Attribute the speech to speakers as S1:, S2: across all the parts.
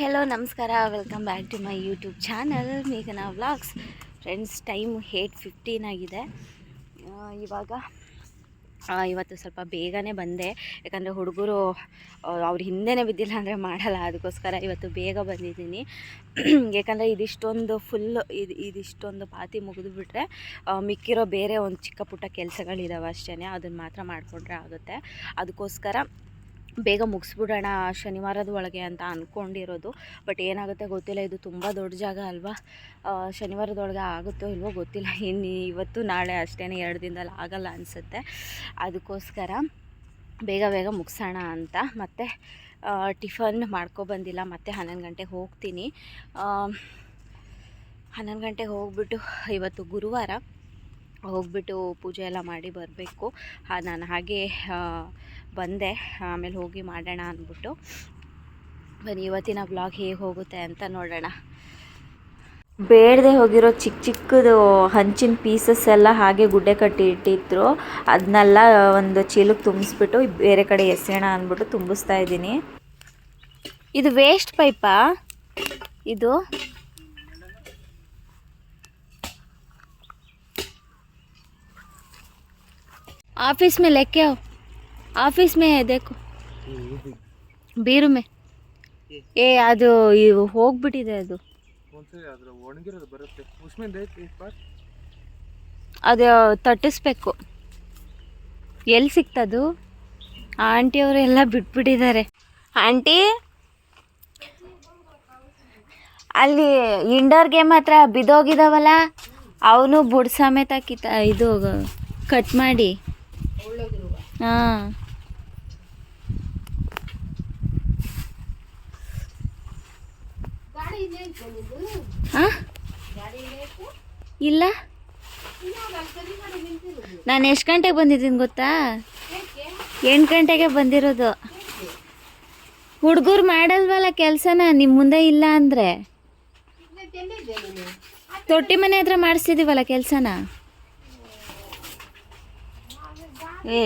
S1: Hello ನಮಸ್ಕಾರ. Welcome back to my YouTube channel ಮೇಘನಾ vlogs friends time eight fifteen ಆಗಿದೆ. ಇವಾಗ ಇವತ್ತು ಸ್ವಲ್ಪ ಬೇಗನೆ ಬಂದೆ. ಯಾಕಂದರೆ ಹುಡುಗರು ಅವ್ರ ಹಿಂದೆನೇ ಬಿದ್ದಿಲ್ಲ ಅಂದರೆ ಮಾಡಲ್ಲ. ಅದಕ್ಕೋಸ್ಕರ ಇವತ್ತು ಬೇಗ ಬಂದಿದ್ದೀನಿ. ಯಾಕಂದರೆ ಇದಿಷ್ಟೊಂದು ಫುಲ್ ಇದು, ಇದಿಷ್ಟೊಂದು ಪಾತಿ ಮುಗಿದುಬಿಟ್ರೆ ಮಿಕ್ಕಿರೋ ಬೇರೆ ಒಂದು ಚಿಕ್ಕ ಪುಟ್ಟ ಕೆಲಸಗಳಿದ್ದಾವೆ ಅಷ್ಟೇ ಅದನ್ನು ಮಾತ್ರ ಮಾಡಿಕೊಂಡ್ರೆ ಆಗುತ್ತೆ. ಅದಕ್ಕೋಸ್ಕರ ಬೇಗ ಮುಗಿಸ್ಬಿಡೋಣ ಶನಿವಾರದ ಒಳಗೆ ಅಂತ ಅಂದ್ಕೊಂಡಿರೋದು ಬಟ್ ಏನಾಗುತ್ತೆ ಗೊತ್ತಿಲ್ಲ, ಇದು ತುಂಬ ದೊಡ್ಡ ಜಾಗ ಅಲ್ವಾ? ಶನಿವಾರದೊಳಗೆ ಆಗುತ್ತೋ ಇಲ್ವೋ ಗೊತ್ತಿಲ್ಲ. ಇನ್ನು ಇವತ್ತು ನಾಳೆ ಅಷ್ಟೇ ಎರಡು ದಿನದಲ್ಲಿ ಆಗಲ್ಲ ಅನಿಸುತ್ತೆ. ಅದಕ್ಕೋಸ್ಕರ ಬೇಗ ಬೇಗ ಮುಗಿಸೋಣ ಅಂತ. ಮತ್ತು ಟಿಫನ್ ಮಾಡ್ಕೊಬಂದಿಲ್ಲ ಮತ್ತೆ ಹನ್ನೊಂದು ಗಂಟೆಗೆ ಹೋಗ್ತೀನಿ. ಹನ್ನೊಂದು ಗಂಟೆಗೆ ಹೋಗ್ಬಿಟ್ಟು ಇವತ್ತು ಗುರುವಾರ ಹೋಗ್ಬಿಟ್ಟು ಪೂಜೆ ಎಲ್ಲ ಮಾಡಿ ಬರಬೇಕು. ನಾನು ಹಾಗೆ ಬಂದೆ, ಆಮೇಲೆ ಹೋಗಿ ಮಾಡೋಣ ಅಂದ್ಬಿಟ್ಟು. ಬನ್ನಿ, ಇವತ್ತಿನ ಬ್ಲಾಗ್ ಹೇಗೆ ಹೋಗುತ್ತೆ ಅಂತ ನೋಡೋಣ. ಬೇಡದೆ ಹೋಗಿರೋ ಚಿಕ್ಕ ಚಿಕ್ಕದು ಹಂಚಿನ ಪೀಸಸ್ ಎಲ್ಲ ಹಾಗೆ ಗುಡ್ಡೆ ಕಟ್ಟಿ ಇಟ್ಟಿದ್ರು. ಅದನ್ನೆಲ್ಲ ಒಂದು ಚೀಲಕ್ಕೆ ತುಂಬಿಸ್ಬಿಟ್ಟು ಬೇರೆ ಕಡೆ ಎಸೆಯೋಣ ಅಂದ್ಬಿಟ್ಟು ತುಂಬಿಸ್ತಾ ಇದ್ದೀನಿ. ಇದು ವೇಸ್ಟ್ ಪೈಪಾ ಇದು? ಆಫೀಸ್ ಮೇಲೆ ಲೆಕ್ಕ ऑफिस में है देखो ಬೀರು ಮೇ ಏ ಅದು ಇವು ಹೋಗ್ಬಿಟ್ಟಿದೆ ಅದು
S2: ಒಂದ್ಸರಿ ಅದ್ರ ಒಣಗಿರೋದು ಬರುತ್ತೆ ಉಸ್ಮಿಂದ ಐತಿ ಪಾಟ್
S1: ಅದು ತಟ್ಟಿಸ್ಬೇಕು ಎಲ್ಲಿ ಸಿಕ್ತದು ಆಂಟಿಯವರು ಎಲ್ಲ ಬಿಟ್ಬಿಟ್ಟಿದ್ದಾರೆ ಆಂಟಿ ಅಲ್ಲಿ ಇಂಡೋರ್ ಗೇಮ್ ಹತ್ರ ಬಿದ್ದೋಗಿದಾವಲ್ಲ ಅವನು ಬುಡ್ ಸಮೇತ ಕಿತ್ತ ಇದು ಕಟ್ ಮಾಡಿ ಹಾಂ ಹಾಂ? ಇಲ್ಲ. ನಾನು ಎಷ್ಟು ಗಂಟೆಗೆ ಬಂದಿದ್ದೀನಿ ಗೊತ್ತಾ? ಎಂಟು ಗಂಟೆಗೆ ಬಂದಿರೋದು. ಹುಡುಗರು ಮಾಡಲ್ವಲ್ಲ ಕೆಲಸನ ನಿಮ್ಮ ಮುಂದೆ ಇಲ್ಲ ಅಂದರೆ? ತೊಟ್ಟಿ ಮನೆ ಹತ್ರ ಮಾಡಿಸ್ತಿದ್ದೀವಲ್ಲ ಕೆಲಸನ? ಏ.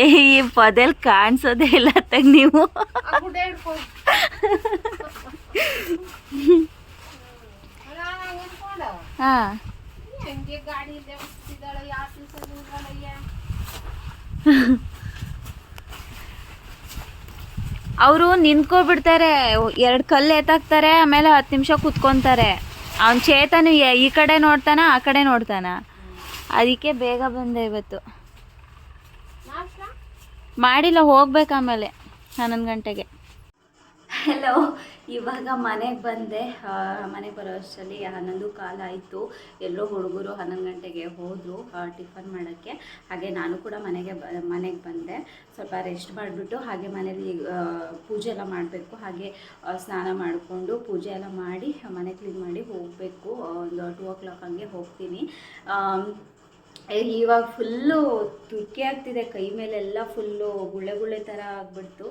S1: ಏ, ಈ ಪದಲ್ಲಿ ಕಾಣಿಸೋದೇ ಇಲ್ಲ, ತಗ ನೀವು. ಹಾಂ. ಅವರು ನಿಂತ್ಕೊಬಿಡ್ತಾರೆ ಎರಡು ಕಲ್ಲು ಎತ್ತಾಕ್ತಾರೆ ಆಮೇಲೆ ಹತ್ತು ನಿಮಿಷ ಕುತ್ಕೊಂತಾರೆ. ಅವ್ನ ಚೇತನು ಈ ಕಡೆ ನೋಡ್ತಾನ ಆ ಕಡೆ ನೋಡ್ತಾನ. ಅದಕ್ಕೆ ಬೇಗ ಬಂದೆ ಇವತ್ತು. ಮಾಡಿಲ್ಲ ಹೋಗ್ಬೇಕು ಆಮೇಲೆ ಹನ್ನೊಂದು ಗಂಟೆಗೆ. ಹಲೋ ಇವಾಗ ಮನೆಗೆ ಬಂದೆ. ಮನೆಗೆ ಬರೋ ಅಷ್ಟರಲ್ಲಿ ಹನ್ನೊಂದು ಕಾಲ ಆಯಿತು. ಎಲ್ಲರೂ ಹುಡುಗರು ಹನ್ನೊಂದು ಗಂಟೆಗೆ ಹೋದರು ಟಿಫನ್ ಮಾಡೋಕ್ಕೆ. ಹಾಗೆ ನಾನು ಕೂಡ ಮನೆಗೆ ಬ, ಮನೆಗೆ ಬಂದೆ. ಸ್ವಲ್ಪ ರೆಸ್ಟ್ ಮಾಡಿಬಿಟ್ಟು ಹಾಗೆ ಮನೇಲಿ ಪೂಜೆ ಎಲ್ಲ ಮಾಡಬೇಕು. ಹಾಗೆ ಸ್ನಾನ ಮಾಡಿಕೊಂಡು ಪೂಜೆ ಎಲ್ಲ ಮಾಡಿ, ಮನೆ ಕ್ಲೀನ್ ಮಾಡಿ ಹೋಗಬೇಕು. ಒಂದು ಟೂ ಓ ಕ್ಲಾಕ್ ಹಾಗೆ ಹೋಗ್ತೀನಿ. ಇವಾಗ ಫುಲ್ಲು ತುರ್ಕಿ ಆಗ್ತಿದೆ. ಕೈ ಮೇಲೆಲ್ಲ ಫುಲ್ಲು ಗುಳ್ಳೆ ಗುಳ್ಳೆ ಥರ ಆಗ್ಬಿಡ್ತು.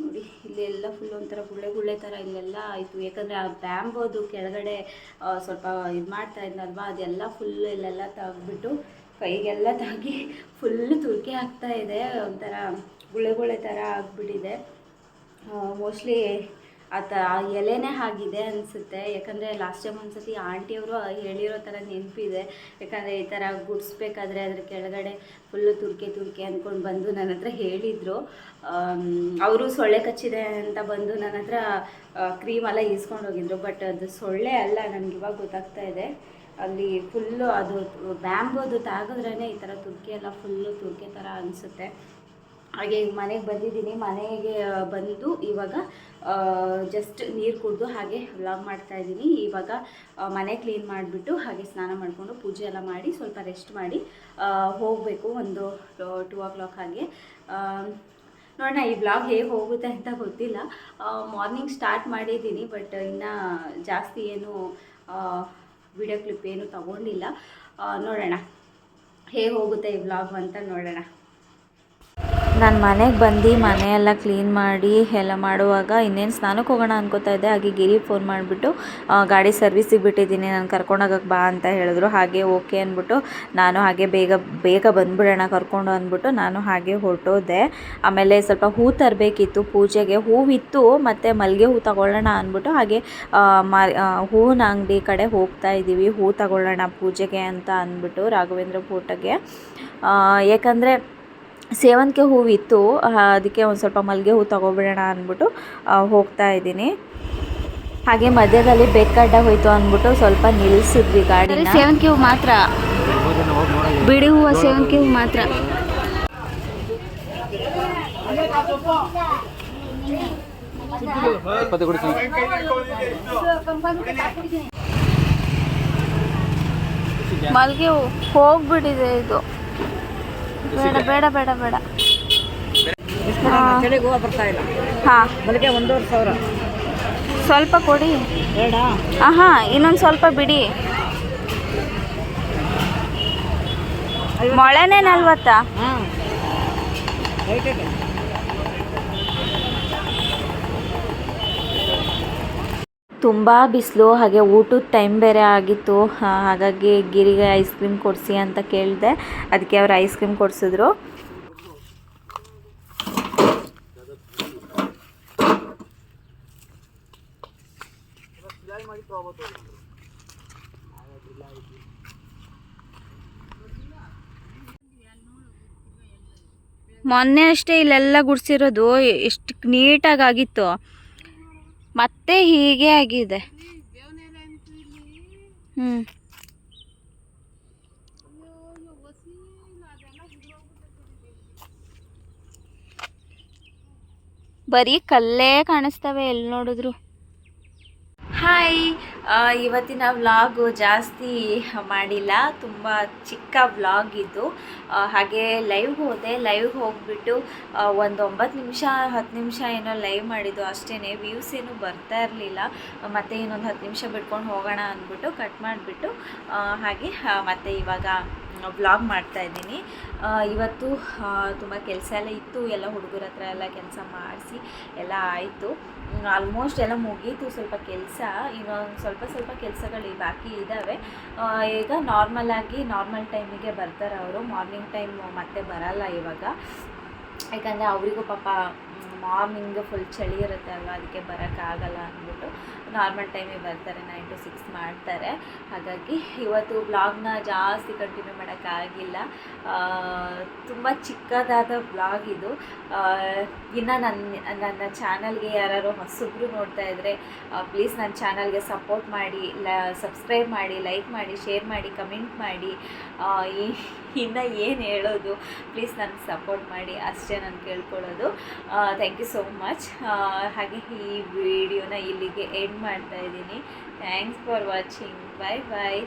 S1: ನೋಡಿ ಇಲ್ಲೆಲ್ಲ ಫುಲ್ ಒಂಥರ ಗುಳ್ಳೆ ಗುಳ್ಳೆ ಥರ ಇಲ್ಲೆಲ್ಲ ಆಯಿತು. ಯಾಕಂದರೆ ಆ ಬ್ಯಾಂಬೋದು ಕೆಳಗಡೆ ಸ್ವಲ್ಪ ಇದು ಮಾಡ್ತಾ ಇದ್ನಲ್ವಾ, ಅದೆಲ್ಲ ಫುಲ್ ಇಲ್ಲೆಲ್ಲ ತೆಗ್ದ್ಬಿಟ್ಟು ಕೈಗೆಲ್ಲ ತಾಗಿ ಫುಲ್ ತುರ್ಕಿ ಆಗ್ತಾ ಇದೆ. ಒಂಥರ ಗುಳ್ಳೆ ಗುಳ್ಳೆ ಥರ ಆಗಿಬಿಟ್ಟಿದೆ. ಮೋಸ್ಟ್ಲಿ ಆ ಎಲೆನೇ ಆಗಿದೆ ಅನಿಸುತ್ತೆ. ಯಾಕಂದರೆ ಲಾಸ್ಟ್ ಟೈಮ್ ಒಂದ್ಸತಿ ಆಂಟಿಯವರು ಹೇಳಿರೋ ಥರ ನೆನಪಿದೆ. ಯಾಕಂದರೆ ಈ ಥರ ಗುಡಿಸ್ಬೇಕಾದ್ರೆ ಅದ್ರ ಕೆಳಗಡೆ ಫುಲ್ಲು ತುರ್ಕೆ ತುರ್ಕೆ ಅಂದ್ಕೊಂಡು ಬಂದು ನನ್ನ ಹತ್ರ ಹೇಳಿದರು. ಅವರು ಸೊಳ್ಳೆ ಕಚ್ಚಿದೆ ಅಂತ ಬಂದು ನನ್ನ ಹತ್ರ ಕ್ರೀಮ್ ಎಲ್ಲ ಈಸ್ಕೊಂಡು ಹೋಗಿದ್ರು. ಬಟ್ ಅದು ಸೊಳ್ಳೆ ಅಲ್ಲ, ನನಗೆ ಇವಾಗ ಗೊತ್ತಾಗ್ತಾ ಇದೆ. ಅಲ್ಲಿ ಫುಲ್ಲು ಅದು ಬ್ಯಾಂಬೋದು ತಾಗಿದ್ರೇ ಈ ಥರ ತುರ್ಕೆ ಎಲ್ಲ ಫುಲ್ಲು ತುರ್ಕೆ ಥರ ಅನಿಸುತ್ತೆ. ಹಾಗೆ ಈಗ ಮನೆಗೆ ಬಂದಿದ್ದೀನಿ. ಮನೆಗೆ ಬಂದು ಇವಾಗ ಜಸ್ಟ್ ನೀರು ಕುಡಿದು ಹಾಗೆ ವ್ಲಾಗ್ ಮಾಡ್ತಾ ಇದ್ದೀನಿ. ಇವಾಗ ಮನೆ ಕ್ಲೀನ್ ಮಾಡಿಬಿಟ್ಟು ಹಾಗೆ ಸ್ನಾನ ಮಾಡಿಕೊಂಡು ಪೂಜೆ ಎಲ್ಲ ಮಾಡಿ ಸ್ವಲ್ಪ ರೆಸ್ಟ್ ಮಾಡಿ ಹೋಗಬೇಕು ಒಂದು ಟೂ ಓ ಕ್ಲಾಕ್ ಹಾಗೆ. ನೋಡೋಣ ಈ ಬ್ಲಾಗ್ ಹೇಗೆ ಹೋಗುತ್ತೆ ಅಂತ ಗೊತ್ತಿಲ್ಲ. ಮಾರ್ನಿಂಗ್ ಸ್ಟಾರ್ಟ್ ಮಾಡಿದ್ದೀನಿ ಬಟ್ ಇನ್ನೂ ಜಾಸ್ತಿ ಏನು ವಿಡಿಯೋ ಕ್ಲಿಪ್ ಏನು ತಗೊಂಡಿಲ್ಲ. ನೋಡೋಣ. ಹೇಗೆ ಹೋಗುತ್ತೆ ಈ ಬ್ಲಾಗ್ ಅಂತ ನೋಡೋಣ. ನಾನು ಮನೆಗೆ ಬಂದು, ಮನೆಯೆಲ್ಲ ಕ್ಲೀನ್ ಮಾಡಿ, ಎಲ್ಲ ಮಾಡುವಾಗ ಇನ್ನೇನು ಸ್ನಾನಕ್ಕೆ ಹೋಗೋಣ ಅನ್ಕೋತಾ ಇದ್ದೆ. ಹಾಗೆ ಗಿರಿ ಫೋನ್ ಮಾಡಿಬಿಟ್ಟು ಗಾಡಿ ಸರ್ವಿಸಿಗೆ ಬಿಟ್ಟಿದ್ದೀನಿ. ನಾನು ಕರ್ಕೊಂಡೋಗಕ್ಕೆ ಬಾ ಅಂತ ಹೇಳಿದ್ರು. ಹಾಗೆ ಓಕೆ ಅಂದ್ಬಿಟ್ಟು ನಾನು ಹಾಗೆ ಬೇಗ ಬೇಗ ಬಂದುಬಿಡೋಣ, ಕರ್ಕೊಂಡು ಅಂದ್ಬಿಟ್ಟು ನಾನು ಹಾಗೆ ಹೊರಟೋದೆ. ಆಮೇಲೆ ಸ್ವಲ್ಪ ಹೂ ತರಬೇಕಿತ್ತು. ಪೂಜೆಗೆ ಹೂವಿತ್ತು, ಮತ್ತು ಮಲ್ಲಿಗೆ ಹೂ ತಗೊಳ್ಳೋಣ ಅಂದ್ಬಿಟ್ಟು ಹಾಗೆ ಮ ಹೂವಿನ ಅಂಗಡಿ ಕಡೆ ಹೋಗ್ತಾ ಇದ್ದೀವಿ. ಹೂ ತಗೊಳ್ಳೋಣ ಪೂಜೆಗೆ ಅಂತ ಅಂದ್ಬಿಟ್ಟು ರಾಘವೇಂದ್ರ ಫೋಟೋಗೆ. ಯಾಕಂದರೆ ಸೇವಂತಿಗೆ ಹೂವಿತ್ತು. ಅದಕ್ಕೆ ಒಂದು ಸ್ವಲ್ಪ ಮಲ್ಲಿಗೆ ಹೂ ತಗೊಬಿಡೋಣ ಅಂದ್ಬಿಟ್ಟು ಹೋಗ್ತಾ ಇದ್ದೀನಿ. ಹಾಗೆ ಮಧ್ಯದಲ್ಲಿ ಬೆಕ್ಕಡ್ಡ ಹೋಯ್ತು ಅಂದ್ಬಿಟ್ಟು ಸ್ವಲ್ಪ ನಿಲ್ಲಿಸಿದ್ವಿ ಗಾಡಿ ಸೇವಂತಿಗೆ ಹೂ ಮಾತ್ರ. ಬಿಡಿ ಹೂವು ಸೇವಂತಿಗೆ ಹೂ ಮಾತ್ರ. ಮಲ್ಲಿಗೆ ಹೂ ಹೋಗ್ಬಿಟ್ಟಿದೆ ಇದು. ಬೇಡ ಬೇಡ ಬೇಡ ಬೇಡ.
S3: ಬರ್ತಾ ಇಲ್ಲ.
S1: ಹಾಂ.
S3: ಮಲ್ಲಿಗೆ ಒಂದೂವರೆ ಸಾವಿರ.
S1: ಸ್ವಲ್ಪ ಕೊಡಿ.
S3: ಬೇಡ.
S1: ಹಾಂ ಇನ್ನೊಂದು ಸ್ವಲ್ಪ ಬಿಡಿ. ಮೊಳೆನೇ ನಲ್ವತ್ತಾ?
S3: ಹಾಂ ರೈಟ್ ಇದೆ
S1: ತುಂಬ ಬಿಸಿಲು, ಹಾಗೆ ಊಟದ ಟೈಮ್ ಬೇರೆ ಆಗಿತ್ತು. ಹಾಗಾಗಿ ಗಿರಿಗೆ ಐಸ್ ಕ್ರೀಮ್ ಕೊಡಿಸಿ ಅಂತ ಕೇಳಿದೆ. ಅದಕ್ಕೆ ಅವ್ರು ಐಸ್ ಕ್ರೀಮ್ ಕೊಡಿಸಿದ್ರು. ಮೊನ್ನೆ ಅಷ್ಟೇ ಇಲ್ಲೆಲ್ಲ ಗುಡಿಸಿರೋದು, ಎಷ್ಟು ನೀಟಾಗಿ ಆಗಿತ್ತು. ಮತ್ತೆ ಹೀಗೆ ಆಗಿದೆ. ಹ್ಞೂ ಬರೀ ಕಲ್ಲೇ ಕಾಣಿಸ್ತವೆ ಎಲ್ಲಿ ನೋಡಿದ್ರು. ಹಾಯ್ ಇವತ್ತಿನ ವ್ಲಾಗು ಜಾಸ್ತಿ ಮಾಡಿಲ್ಲ, ತುಂಬ ಚಿಕ್ಕ ವ್ಲಾಗ್ ಇದು ಹಾಗೆ ಲೈವ್ ಹೋದೆ ಲೈವ್ ಹೋಗ್ಬಿಟ್ಟು ಒಂದು ಒಂಬತ್ತು ನಿಮಿಷ, ಹತ್ತು ನಿಮಿಷ ಏನೋ ಲೈವ್ ಮಾಡಿದ್ದು ಅಷ್ಟೇ ವ್ಯೂಸ್ ಏನು ಬರ್ತಾ ಇರಲಿಲ್ಲ. ಮತ್ತೆ ಇನ್ನೊಂದು ಹತ್ತು ನಿಮಿಷ ಬಿಟ್ಕೊಂಡು ಹೋಗೋಣ ಅಂದ್ಬಿಟ್ಟು ಕಟ್ ಮಾಡಿಬಿಟ್ಟು ಹಾಗೆ ಮತ್ತು ಇವಾಗ ವ್ಲಾಗ್ ಮಾಡ್ತಾ ಇದ್ದೀನಿ. ಇವತ್ತು ತುಂಬ ಕೆಲಸ ಎಲ್ಲ ಇತ್ತು. ಎಲ್ಲ ಹುಡುಗರ ಹತ್ರ ಎಲ್ಲ ಕೆಲಸ ಮಾಡಿಸಿ ಎಲ್ಲ ಆಯಿತು. ಆಲ್ಮೋಸ್ಟ್ ಎಲ್ಲ ಮುಗೀತು. ಸ್ವಲ್ಪ ಕೆಲಸ, ಇನ್ನೊಂದು ಸ್ವಲ್ಪ ಸ್ವಲ್ಪ ಕೆಲಸಗಳು ಬಾಕಿ ಇದ್ದಾವೆ ಈಗ ನಾರ್ಮಲ್ ಆಗಿ ನಾರ್ಮಲ್ ಟೈಮಿಗೆ ಬರ್ತಾರೆ ಅವರು. ಮಾರ್ನಿಂಗ್ ಟೈಮ್ ಮತ್ತೆ ಬರಲ್ಲ ಇವಾಗ. ಯಾಕಂದರೆ ಅವರಿಗೂ ಪಾಪ ಮಾರ್ನಿಂಗ್ ಫುಲ್ ಚಳಿ ಇರುತ್ತೆ ಅಲ್ವಾ? ಅದಕ್ಕೆ ಬರೋಕ್ಕಾಗಲ್ಲ ಅಂದ್ಬಿಟ್ಟು ನಾರ್ಮಲ್ ಟೈಮಿಗೆ ಬರ್ತಾರೆ ನೈನ್ ಟು ಸಿಕ್ಸ್ ಮಾಡ್ತಾರೆ. ಹಾಗಾಗಿ ಇವತ್ತು ಬ್ಲಾಗ್ನ ಜಾಸ್ತಿ ಕಂಟಿನ್ಯೂ ಮಾಡೋಕ್ಕಾಗಿಲ್ಲ ತುಂಬ ಚಿಕ್ಕದಾದ ಬ್ಲಾಗ್ ಇದು. ಇನ್ನು ನನ್ನ ನನ್ನ ಚಾನಲ್ಗೆ ಯಾರು ಹೊಸಬ್ರು ನೋಡ್ತಾ ಇದ್ದರೆ ಪ್ಲೀಸ್ ನನ್ನ ಚಾನಲ್ಗೆ ಸಪೋರ್ಟ್ ಮಾಡಿ, ಲ ಸಬ್ಸ್ಕ್ರೈಬ್ ಮಾಡಿ ಲೈಕ್ ಮಾಡಿ ಶೇರ್ ಮಾಡಿ ಕಮೆಂಟ್ ಮಾಡಿ. ಇನ್ನು ಏನು ಹೇಳೋದು? ಪ್ಲೀಸ್ ನನಗೆ ಸಪೋರ್ಟ್ ಮಾಡಿ. ಅಷ್ಟೇ ನಾನು ಕೇಳ್ಕೊಳ್ಳೋದು. ಥ್ಯಾಂಕ್ ಯು ಸೋ ಮಚ್ ಹಾಗೆ ಈ ವಿಡಿಯೋನ ಇಲ್ಲಿಗೆ ಎಂಡ್ ಮಾಡ್ತಾ ಇದ್ದೀನಿ. Thanks for watching bye bye